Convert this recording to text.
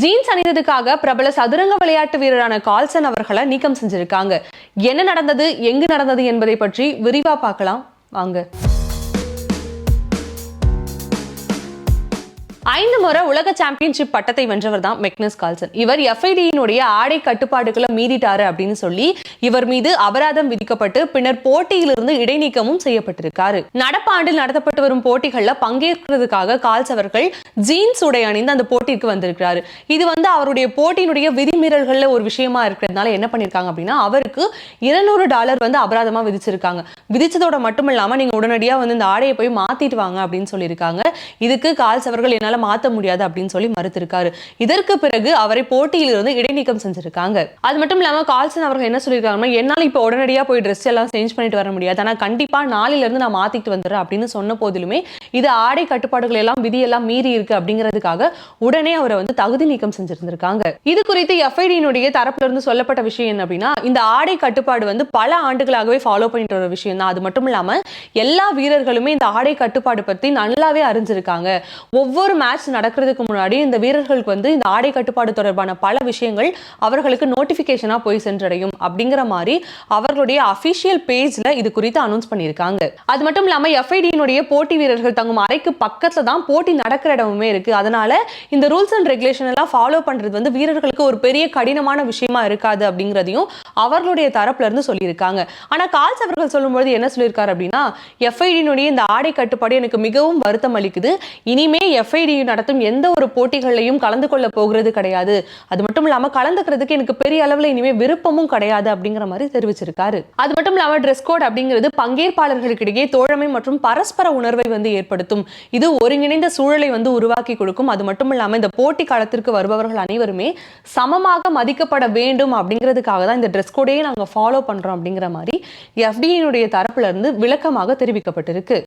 Jeans அணிந்ததுக்காக பிரபல சதுரங்க விளையாட்டு வீரரான கால்சன் அவர்களை நீக்கம் செஞ்சிருக்காங்க. என்ன நடந்தது எங்கு நடந்தது என்பதை பற்றி விரிவா பார்க்கலாம். வாங்க. ஐந்து முறை உலக சாம்பியன்ஷிப் பட்டத்தை வென்றவர் தான் மெக்னஸ் கால்சன். இவர் எஃப்ஐடியினுடைய ஆடை கட்டுப்பாடுகளை மீறிட்டாரு அப்படின்னு சொல்லி இவர் மீது அபராதம் விதிக்கப்பட்டு பின்னர் போட்டியிலிருந்து இடைநீக்கமும் செய்யப்பட்டிருக்காரு. நடப்பாண்டில் நடத்தப்பட்டு வரும் போட்டிகளில் பங்கேற்கிறதுக்காக கால்ஸ் அவர்கள் ஜீன்ஸ் உடை அணிந்து அந்த போட்டிக்கு வந்திருக்கிறாரு. இது வந்து அவருடைய போட்டியினுடைய விதிமீறல்கள்ல ஒரு விஷயமா இருக்கிறதுனால என்ன பண்ணிருக்காங்க அப்படின்னா அவருக்கு இருநூறு டாலர் வந்து அபராதமா விதிச்சிருக்காங்க. விதிச்சதோட மட்டும் இல்லாம நீங்க உடனடியா வந்து இந்த ஆடையை போய் மாத்திட்டு வாங்க அப்படின்னு சொல்லியிருக்காங்க. இதுக்கு கால்ஸ் அவர்கள் என்னால மாத்த முடியாது அப்படின்னு சொல்லி மறுத்திருக்காரு. இதற்கு பிறகு அவரை போட்டியிலிருந்து இடைநீக்கம் செஞ்சிருக்காங்க. அது மட்டும் இல்லாம கால்சன் அவர்கள் என்ன சொல்லியிருக்காங்கன்னா என்னால இப்ப உடனடியாக போய் ட்ரெஸ் எல்லாம் சேஞ்ச் பண்ணிட்டு வர முடியாது. ஆனால் கண்டிப்பா நாளிலிருந்து இருந்து நான் மாத்திட்டு வந்துடுறேன் அப்படின்னு சொன்ன போதிலுமே இது ஆடை கட்டுப்பாடுகள் எல்லாம் விதியெல்லாம் மீறி இருக்கு அப்படிங்கிறதுக்காக உடனே அவரை வந்து தகுதி நீக்கம் செஞ்சிருந்திருக்காங்க. இது குறித்து எஃப்ஐடியினுடைய தரப்புல இருந்து சொல்லப்பட்ட விஷயம் என்ன அப்படின்னா இந்த ஆடை கட்டுப்பாடு வந்து பல ஆண்டுகளாகவே ஃபாலோ பண்ணிட்டு வர விஷயம் தான். அது மட்டும் இல்லாமல் எல்லா வீரர்களுமே இந்த ஆடை கட்டுப்பாடு பற்றி நல்லாவே அறிஞ்சிருக்காங்க. ஒவ்வொரு மேட்ச் நடக்கிறதுக்கு முன்னாடி இந்த வீரர்களுக்கு வந்து இந்த ஆடை கட்டுப்பாடு தொடர்பான பல விஷயங்கள் அவர்களுக்கு நோட்டிஃபிகேஷனாக போய் சென்றடையும் அப்படிங்கிற மாதிரி அவர்களுடைய அஃபிஷியல் பேஜ்ல இது குறித்து அனௌன்ஸ் பண்ணியிருக்காங்க. அது மட்டும் இல்லாமல் எஃப்ஐடியினுடைய போட்டி வீரர்கள் தங்கும் அறைக்கு பக்கத்துல தான் போட்டி நடக்கிற இடமுமே இருக்கு. அதனால இந்த ரூல்ஸ் அண்ட் ரெகுலேஷன் எல்லாம் ஃபாலோ பண்றது வந்து வீரர்களுக்கு ஒரு பெரிய கடினமான விஷயமா இருக்காது அப்படிங்கிறதையும் அவர்களுடைய தரப்புல இருந்து சொல்லியிருக்காங்க. ஆனா கால்ஸ் அவர்கள் சொல்லும்போது என்ன சொல்லியிருக்காரு அப்படின்னா எஃப்ஐடியினுடைய இந்த ஆடை கட்டுப்பாடு எனக்கு மிகவும் வருத்தம் அளிக்குது. இனிமே எஃப்ஐடி நடத்தும் எந்த ஒரு போட்டிகளையும் கலந்து கொள்ள போகிறது கிடையாது. அது மட்டும் இல்லாம கலந்துக்கிறதுக்கு எனக்கு பெரிய அளவுல இனிமே விருப்பமும் கிடையாது அப்படிங்கிற மாதிரி தெரிவிச்சிருக்காரு. அது மட்டும் இல்லாம ட்ரெஸ் கோட் அப்படிங்கிறது பங்கேற்பாளர்களுக்கிடையே தோழமை மற்றும் பரஸ்பர உணர்வை வந்து ஏற்படுத்தும். இது ஒருங்கிணைந்த சூழலை வந்து உருவாக்கி கொடுக்கும். அது மட்டும் இல்லாம இந்த போட்டி காலத்திற்கு வருபவர்கள் அனைவருமே சமமாக மதிக்கப்பட வேண்டும் அப்படிங்கிறதுக்காக தான் இந்த ட்ரெஸ் கோடையே நாங்க ஃபாலோ பண்றோம் அப்படிங்கிற மாதிரி எஃப்டியினுடைய தரப்புல இருந்து விளக்கமாக தெரிவிக்கப்பட்டிருக்கு.